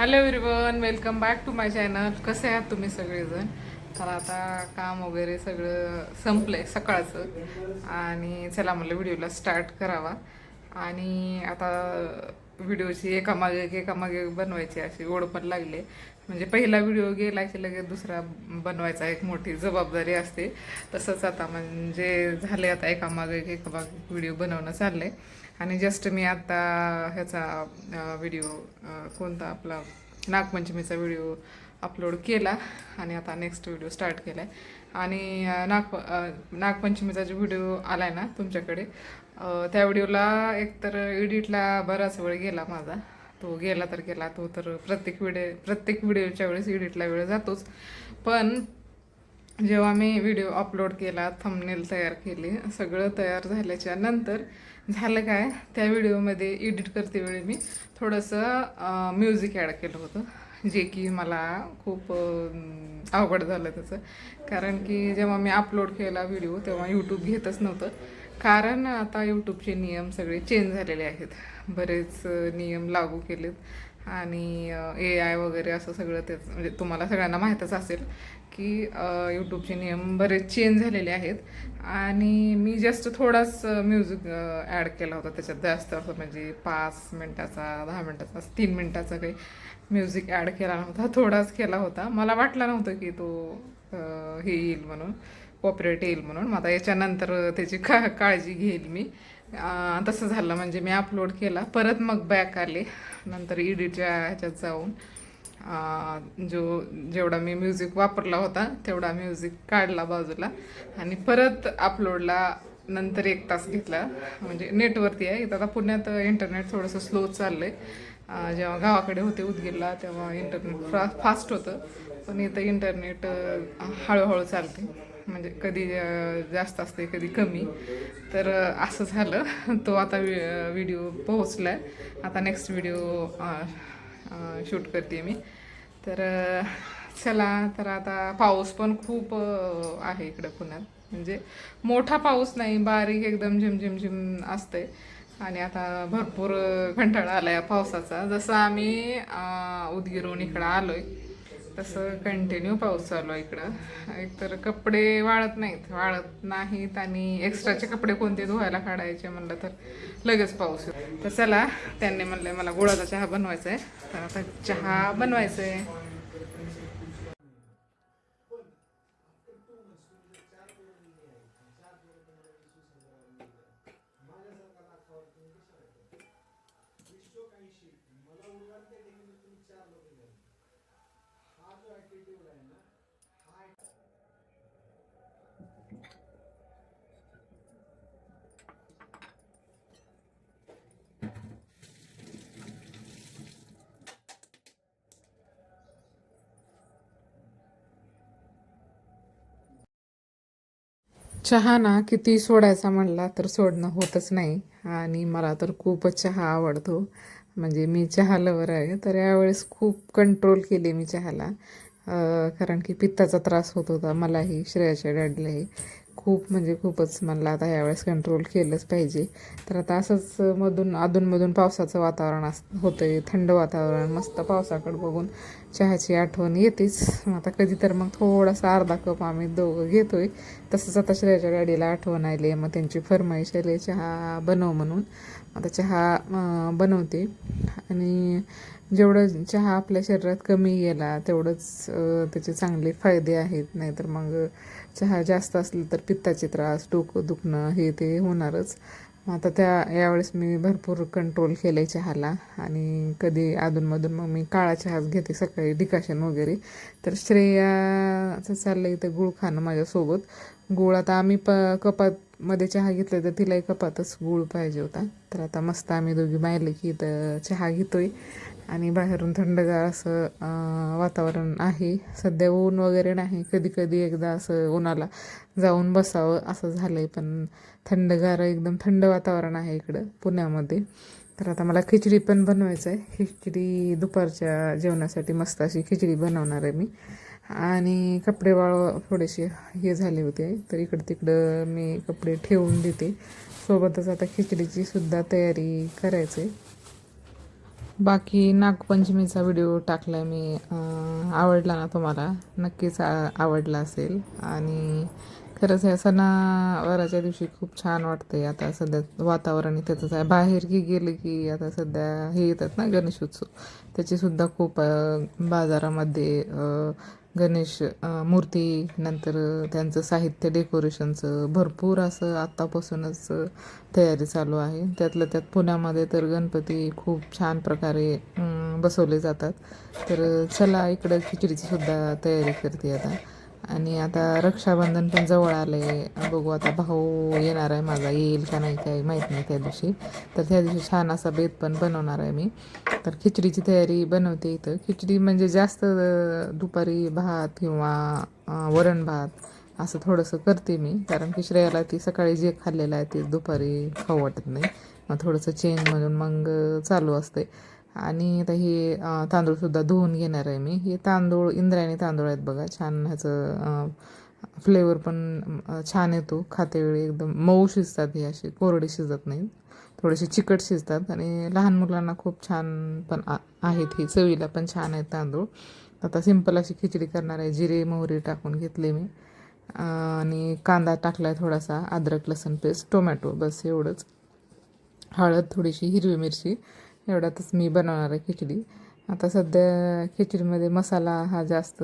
Hello everyone welcome back to my channel कसे आहात तुम्ही सगळेजण? तर आता काम वगैरे सगळं संपलंय सकाळचं. आणि चला म्हणलं व्हिडिओला स्टार्ट करावा. आणि आता व्हिडिओची एकामागे एक एकामागे बनवायची अशी ओढ पण लागली म्हणजे पहिला व्हिडिओ गेला की लगेच दुसरा बनवायचा एक मोठी जबाबदारी असते. तसंच आता म्हणजे झाले आता एकामागे एक एकामागे व्हिडिओ बनवणं चाललंय. आणि जस्ट मी आता ह्याचा व्हिडिओ कोणता आपला नागपंचमीचा व्हिडिओ अपलोड केला आणि आता नेक्स्ट व्हिडिओ स्टार्ट केला आहे आणि नाग नागपंचमीचा जो व्हिडिओ आला आहे ना तुमच्याकडे त्या व्हिडिओला एकतर एडिटला बराच वेळ गेला माझा. तो गेला तर गेला तो तर प्रत्येक व्हिडिओ प्रत्येक व्हिडिओच्या वेळेस एडिटला वेळ जातोच. पण जेव्हा मी व्हिडिओ अपलोड केला थंबनेल तयार केले सगळं तयार झाल्याच्यानंतर झालं काय त्या व्हिडिओमध्ये एडिट करते वेळी मी थोडंसं म्युझिक ॲड केलं होतं. जे की मला खूप अवघड झालं त्याचं. कारण की जेव्हा मी अपलोड केला व्हिडिओ तेव्हा यूट्यूब घेतच नव्हतं. कारण आता यूट्यूबचे नियम सगळे चेंज झालेले आहेत. बरेच नियम लागू केलेत. आणि ए आय वगैरे असं सगळं तेच म्हणजे तुम्हाला सगळ्यांना माहीतच असेल की यूट्यूबचे नियम बरेच चेंज झालेले आहेत. आणि मी जस्ट थोडाच म्युझिक ॲड केला होता त्याच्यात जास्त. असं म्हणजे पाच मिनटाचा दहा मिनटाचा तीन मिनटाचा काही म्युझिक ॲड केला नव्हता थोडाच केला होता. मला वाटलं नव्हतं की तो हे येईल म्हणून कॉपरेट येईल म्हणून. मग आता याच्यानंतर त्याची का काळजी घेईल मी. तसं झालं म्हणजे मी अपलोड केला. परत मग बॅक आले. नंतर इडिटच्या ह्याच्यात जाऊन जो जेवढा मी म्युझिक वापरला होता तेवढा म्युझिक काढला बाजूला. आणि परत अपलोडला नंतर एक तास घेतला. म्हणजे नेटवरती आहे. इथं आता पुण्यात इंटरनेट थोडंसं स्लो चाललं आहे जेव्हा गावाकडे होते उदगीरला तेव्हा इंटरनेट फ्रा फास्ट होतं. पण इथं इंटरनेट हळूहळू चालते. म्हणजे कधी जास्त असते कधी कमी. तर असं झालं. तो आता व्हिडिओ पोहोचला आहे आता नेक्स्ट व्हिडिओ शूट करते मी. तर चला तर आता पाऊस पण खूप आहे इकडं पुण्यात. म्हणजे मोठा पाऊस नाही बारीक एकदम झिमझिम झिम असतंय. आणि आता भरपूर कंटाळा आला या पावसाचा. जसं आम्ही उदगिरून इकडं इकडं आलोय तसं कंटिन्यू पाऊस चालू आहे इकडं. एकतर कपडे वाळत नाहीत. वाळत नाहीत आणि एक्स्ट्राचे कपडे कोणते धुवायला काढायचे म्हणलं तर लगेच पाऊस येतो. तर चला त्यांनी म्हणलं मला गुळाचा चहा बनवायचा आहे तर आता चहा बनवायचा आहे चहा ना किती सोडायचा म्हणला तर सोडणं होतच नाही. आणि मला तर खूपच चहा आवडतो. म्हणजे मी चहा लवर आहे तर यावेळेस खूप कंट्रोल केले मी चहाला. कारण की पित्ताचा त्रास होत होता मलाही श्रेयाच्या डॅडलाही खूप म्हणजे खूपच म्हणलं आता यावेळेस कंट्रोल केलंच पाहिजे. तर आता असंच मधून अधूनमधून पावसाचं वातावरण अस होतंय. थंड वातावरण मस्त पावसाकडे बघून चहाची आठवण येतेच. आता कधी तर मग थोडासा अर्धा कप आम्ही दोघं घेतोय. तसंच आता श्रेयाच्या गाडीला आठवण आली मग त्यांची फरमाईश आली चहा बनव म्हणून. आता चहा बनवते. आणि जेवढं चहा आपल्या शरीरात कमी गेला तेवढंच त्याचे चांगले फायदे आहेत. नाहीतर मग चहा जास्त असलं तर पित्ताचे त्रास डोकं दुखणं हे ते होणारच. मग आता त्या यावेळेस मी भरपूर कंट्रोल केलं आहे चहाला आणि कधी अधूनमधून मग मी काळा चहाच घेते सकाळी डिकाशन वगैरे. तर श्रेयाचं चाललं आहे इथं गुळ खाणं माझ्यासोबत. गुळ आता आम्ही प कपातमध्ये चहा घेतला तर तिलाही कपातच गुळ पाहिजे होता. तर आता मस्त आम्ही दोघी बाहेरले की इथं चहा घेतोय. आणि बाहेरून थंडगार असं वातावरण आहे. सध्या ऊन वगैरे नाही. कधी कधी एकदा असं उन्हाला जाऊन बसावं असं झालं आहे पण थंडगार एकदम थंड वातावरण आहे इकडं पुण्यामध्ये. तर आता मला खिचडी पण बनवायचं आहे खिचडी दुपारच्या जेवणासाठी मस्त अशी खिचडी बनवणार आहे मी. आणि कपडे वाळ थोडेसे हे झाले होते तर इकडं तिकडं मी कपडे ठेवून देते. सोबतच आता खिचडीची सुद्धा तयारी करायचं आहे बाकी नागपंचमीचा व्हिडिओ टाकला मी. आवडला ना तुम्हाला? नक्कीच आ- आवडला असेल. आणि खरंच ह्या सणावाराच्या दिवशी खूप छान वाटते आता सध्या वातावरण त्याचंच आहे. बाहेर की गेले की आता सध्या हे येतात ना गणेशोत्सव त्याचीसुद्धा खूप बाजारामध्ये गणेश मूर्ती नंतर त्यांचं साहित्य डेकोरेशनचं भरपूर असं आत्तापासूनच तयारी चालू आहे. त्यातलं त्यात पुण्यामध्ये तर गणपती खूप छान प्रकारे बसवले जातात. तर चला इकडं खिचडीची सुद्धा तयारी करते आता. आणि आता रक्षाबंधन पण जवळ आलं आहे बघू आता भाऊ येणार आहे माझा. येईल का नाही काही माहीत नाही त्या दिवशी. तर त्या दिवशी छान असा बेत पण बनवणार आहे मी. तर खिचडीची तयारी बनवते इथं. खिचडी म्हणजे जास्त दुपारी भात किंवा वरण भात असं थोडंसं करते मी. कारण की श्रेयाला ती सकाळी जे खाल्लेलं आहे ते दुपारी खाऊ वाटत नाही. मग थोडंसं चेंज म्हणून मग चालू असते आणि आता हे तांदूळसुद्धा धुवून घेणार आहे मी. हे तांदूळ इंद्रायणी तांदूळ आहेत बघा. छान ह्याचं फ्लेवर पण छान येतो. खातेवेळी एकदम मऊ शिजतात हे असे. कोरडे शिजत नाहीत. थोडेसे चिकट शिजतात. आणि लहान मुलांना खूप छान पण आ- आहेत हे. चवीला पण छान आहेत तांदूळ. आता सिंपल अशी खिचडी करणार आहे. जिरे मोहरी टाकून घेतले मी. आणि कांदा टाकला आहे थोडासा. अद्रक लसूण पेस्ट टोमॅटो. बस एवढंच. हळद थोडीशी हिरवी मिरची. एवढ्यातच मी बनवणार आहे खिचडी. आता सध्या खिचडीमध्ये मसाला हा जास्त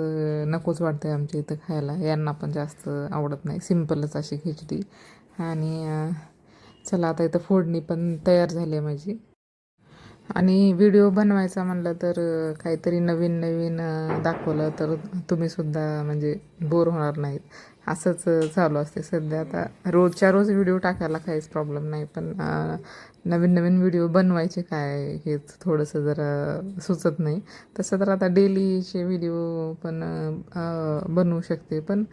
नकोच वाटतो आहे आमच्या इथं खायला. यांना पण जास्त आवडत नाही. सिम्पलच अशी खिचडी. आणि चला आता इथं फोडणी पण तयार झाली आहे माझी. आणि व्हिडिओ बनवायचा म्हणलं तर काहीतरी नवीन नवीन दाखवलं तर तुम्हीसुद्धा म्हणजे बोर होणार नाहीत. असंच चालू असते सध्या. आता रोजच्या रोज व्हिडिओ टाकायला काहीच प्रॉब्लेम नाही पण नवीन नवीन व्हिडिओ बनवायचे काय हेच थोडंसं जरा सुचत नाही. तसं तर आता डेलीचे व्हिडिओ पण बनवू शकते पण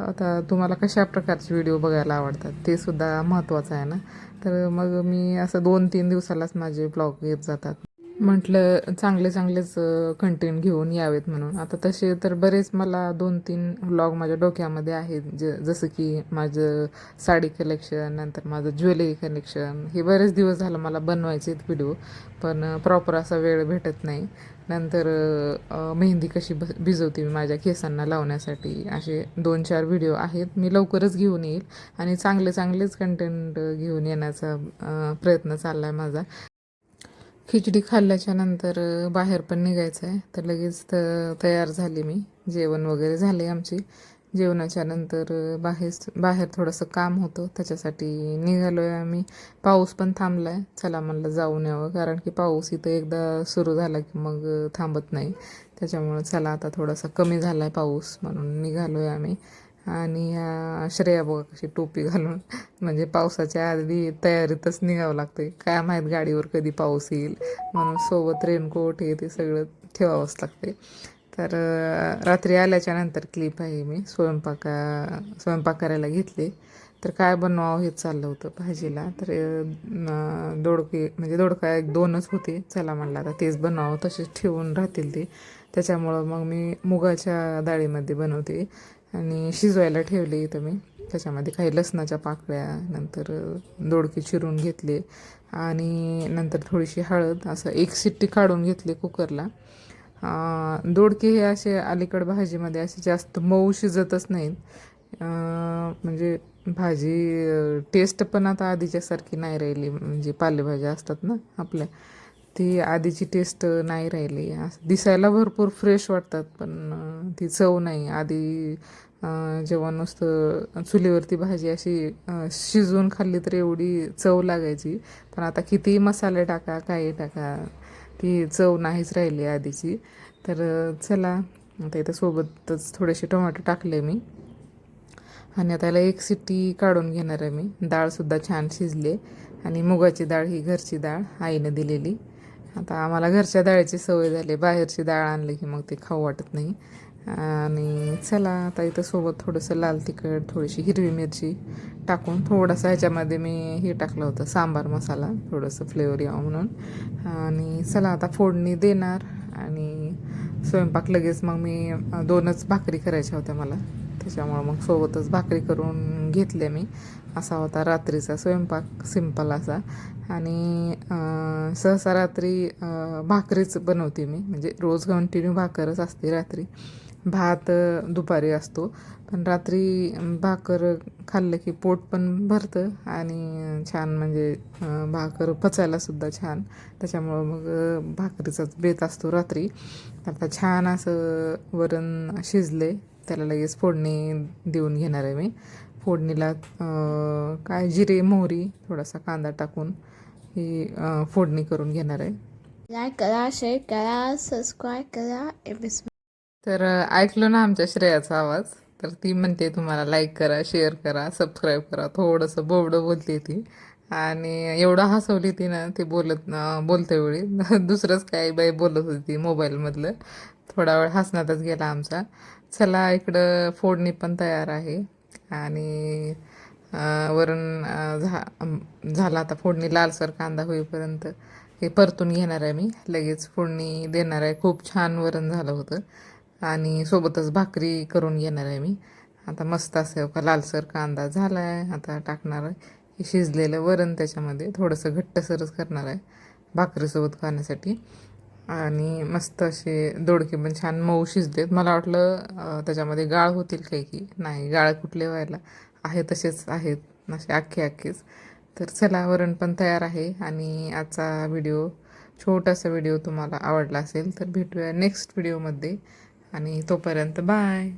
आता तुम्हाला कशा प्रकारचे व्हिडिओ बघायला आवडतात ते सुद्धा महत्त्वाचं आहे ना. तर मग मी असं दोन तीन दिवसालाच माझे ब्लॉग येत जातात. म्हटलं चांगले चांगलेच कंटेंट घेऊन यावेत म्हणून. आता तसे तर बरेच मला दोन तीन व्लॉग माझ्या डोक्यामध्ये आहेत. ज जसं की माझं साडी कलेक्शन नंतर माझं ज्वेलरी कलेक्शन हे बरेच दिवस झालं मला बनवायचे आहेत व्हिडिओ पण प्रॉपर असा वेळ भेटत नाही. नंतर मेहंदी कशी ब भिजवते मी माझ्या केसांना लावण्यासाठी असे दोन चार व्हिडिओ आहेत. मी लवकरच घेऊन येईल आणि चांगले चांगलेच कंटेंट घेऊन येण्याचा प्रयत्न चालला आहे माझा. खिचडी खाल्ल्याच्या नंतर बाहेर पण निघायचं आहे तर लगेच त तयार झाली मी. जेवण वगैरे झाले आमची. जेवणाच्या नंतर बाहेर बाहेर थोडंसं काम होतं. त्याच्यासाठी निघालो आहे आम्ही. पाऊस पण थांबला आहे चला म्हणलं जाऊन यावं. कारण की पाऊस इथं एकदा सुरू झाला की मग थांबत नाही. त्याच्यामुळं चला आता थोडासा कमी झाला आहे पाऊस म्हणून निघालो आहे आम्ही. आणि श्रेया बघा कशी टोपी घालून. म्हणजे पावसाच्या आधी तयारीतच निघावं लागते काय माहीत गाडीवर कधी पाऊस येईल. म्हणून सोबत रेनकोट हे ते सगळं ठेवावंच लागते तर रात्री आल्याच्यानंतर क्लिप आहे मी. स्वयंपाका स्वयंपाक करायला घेतले. तर काय बनवावं हेच चाललं होतं भाजीला. तर दोडके म्हणजे दोडका एक दोनच होते. चला म्हणलं आता तेच बनवावं. तसेच ठेवून राहतील ते. त्याच्यामुळं मग मी मुगाच्या डाळीमध्ये बनवते. आणि शिजवायला ठेवले इथं मी त्याच्यामध्ये काही लसणाच्या पाकळ्या नंतर दोडके चिरून घेतले आणि नंतर थोडीशी हळद असं एक सिट्टी काढून घेतली कुकरला. दोडके हे असे अलीकड भाजीमध्ये असे जास्त मऊ शिजतच नाहीत. म्हणजे भाजी टेस्ट पण आता आधीच्यासारखी नाही राहिली. म्हणजे पालेभाज्या असतात ना आपल्या. ती आधीची टेस्ट नाही राहिली. असं दिसायला भरपूर फ्रेश वाटतात पण ती चव नाही. आधी जेव्हा नुसतं चुलीवरती भाजी अशी शिजवून खाल्ली तर एवढी चव लागायची. पण आता कितीही मसाले टाका काही टाका ती चव नाहीच राहिली आधीची. तर चला आता इथं सोबतच थोडेसे टोमॅटो टाकले मी. आणि आता याला एक सिटी काढून घेणार आहे मी. डाळसुद्धा छान शिजली आणि मुगाची डाळ ही घरची डाळ आईनं दिलेली. आता आम्हाला घरच्या डाळीची सवय झाली. बाहेरची डाळ आणली की मग ते खाऊ वाटत नाही. आणि चला आता इथं सोबत थोडंसं लाल तिखट थोडीशी हिरवी मिरची टाकून थोडासा ह्याच्यामध्ये मी हे टाकलं होतं सांबार मसाला थोडंसं फ्लेवर यावं म्हणून. आणि चला आता फोडणी देणार आणि स्वयंपाक लगेच मग मी दोनच भाकरी करायच्या होत्या मला. त्याच्यामुळं मग सोबतच भाकरी करून घेतल्या मी. असा होता रात्रीचा स्वयंपाक सिंपल असा. आणि सहसा रात्री भाकरीच बनवते मी. म्हणजे रोज कंटिन्यू भाकरच असते रात्री. भात दुपारी असतो. पण रात्री भाकर खाल्लं की पोट पण भरतं आणि छान म्हणजे भाकर पचायलासुद्धा छान. त्याच्यामुळं मग भाकरीचाच बेत असतो रात्री. आता छान असं वरण शिजले. त्याला लगेच फोडणी देऊन घेणार आहे मी. फोडणीला काय जिरे मोहरी थोडासा कांदा टाकून ही फोडणी करून घेणार आहे. लाईक करा शेअर करा सबस्क्राईब करा एम तर ऐकलो ना आमच्या श्रेयाचा आवाज? तर ती म्हणते तुम्हाला लाईक करा शेअर करा सबस्क्राईब करा. थोडंसं बोबडं बोलते ती. आणि एवढं हसवली ती ना ती बोलत बोलते वेळी दुसरंच काय बाई बोलत होती मोबाईलमधलं. थोडा वेळ हसण्यातच गेला आमचा. चला इकडं फोडणी पण तयार आहे. आणि वरण वरून झा झाला आता फोडणी लालसर कांदा होईपर्यंत हे परतून घेणार आहे मी. लगेच फोडणी देणार आहे. खूप छान वरण झालं होतं. आणि सोबतच भाकरी करून घेणार आहे मी. आता मस्त असं का लालसर कांदा झाला आहे आता टाकणार आहे. हे शिजलेलं वरण त्याच्यामध्ये थोडंसं घट्टसरच करणार आहे. भाकरीसोबत खाण्यासाठी. आणि मस्त असे दोडके पण छान मऊ शिजलेत. मला वाटलं त्याच्यामध्ये गाळ होतील काही की. नाही गाळ कुठले व्हायला. आहे तसेच आहेत असे अख्खे अख्खेच तर चला वरण पण तयार आहे. आणि आजचा व्हिडिओ छोटासा व्हिडिओ तुम्हाला आवडला असेल तर भेटूया नेक्स्ट व्हिडिओमध्ये. आणि तोपर्यंत बाय!